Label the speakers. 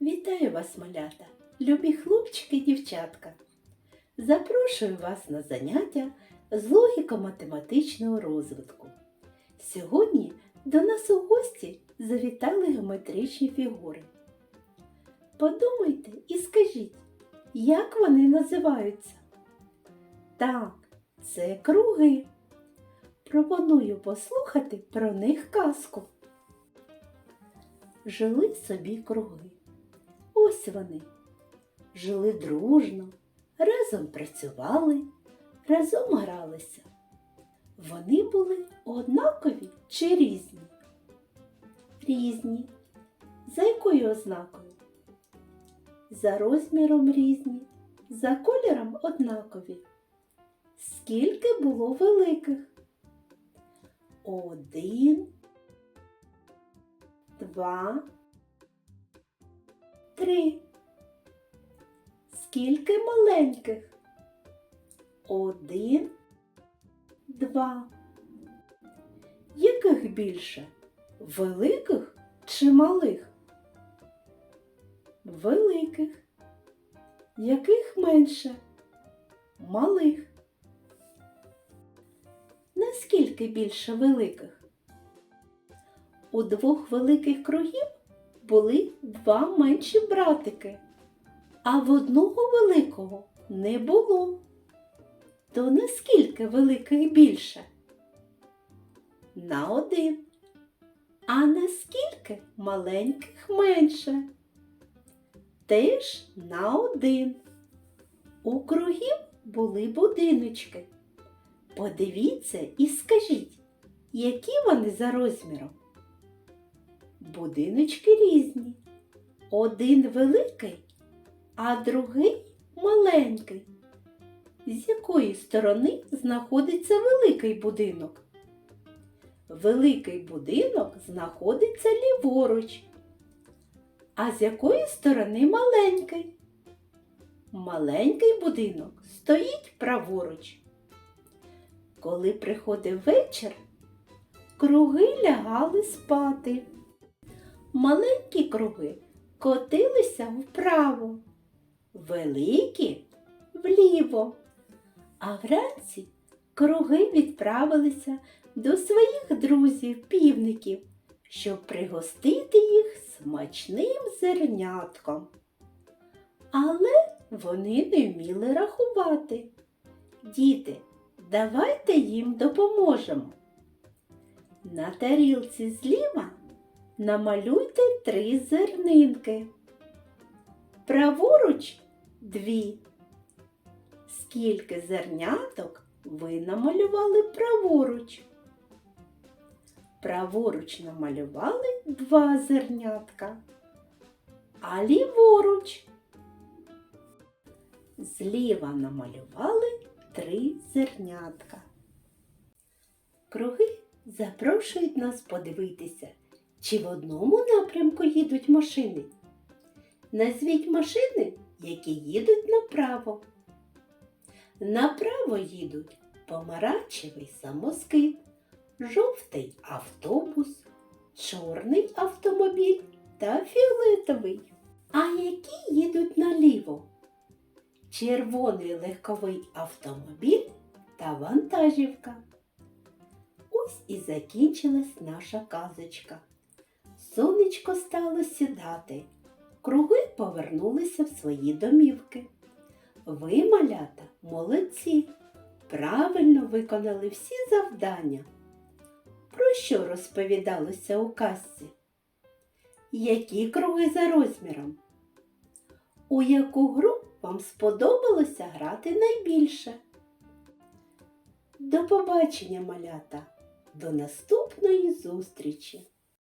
Speaker 1: Вітаю вас, малята, любі хлопчики і дівчатка. Запрошую вас на заняття з логіко-математичного розвитку. Сьогодні до нас у гості завітали геометричні фігури. Подумайте і скажіть, як вони називаються? Так, це круги. Пропоную послухати про них казку. Жили собі круги. Ось вони. Жили дружно, разом працювали, разом гралися. Вони були однакові чи різні? Різні. За якою ознакою? За розміром різні, за кольором однакові. Скільки було великих? Один, два, три. Скільки маленьких? Один, два. Яких більше? Великих чи малих? Великих. Яких менше? Малих. Наскільки більше великих? У двох великих кругів були два менші братики, а в одного великого не було. То наскільки великих більше? На один. А наскільки маленьких менше? Теж на один. У кругів були будиночки. Подивіться і скажіть, які вони за розміром? Будиночки різні. Один великий, а другий маленький. З якої сторони знаходиться великий будинок? Великий будинок знаходиться ліворуч. А з якої сторони маленький? Маленький будинок стоїть праворуч. Коли приходив вечір, круги лягали спати. Маленькі круги котилися вправо, великі вліво. А вранці круги відправилися до своїх друзів-півників, щоб пригостити їх смачним зернятком. Але вони не вміли рахувати. Діти, давайте їм допоможемо. На тарілці зліва намалюйте три зернинки. Праворуч дві. Скільки зерняток ви намалювали праворуч? Праворуч намалювали два зернятка, а ліворуч зліва намалювали три зернятка. Круги запрошують нас подивитися, чи в одному напрямку їдуть машини. Назвіть машини, які їдуть направо. Направо їдуть помаранчевий самоскид, жовтий автобус, чорний автомобіль та фіолетовий. А які їдуть наліво? Червоний легковий автомобіль та вантажівка. Ось і закінчилась наша казочка. Сонечко стало сідати, круги повернулися в свої домівки. Ви, малята, молодці, правильно виконали всі завдання. Про що розповідалося у казці? Які круги за розміром? У яку гру вам сподобалося грати найбільше? До побачення, малята! До наступної зустрічі!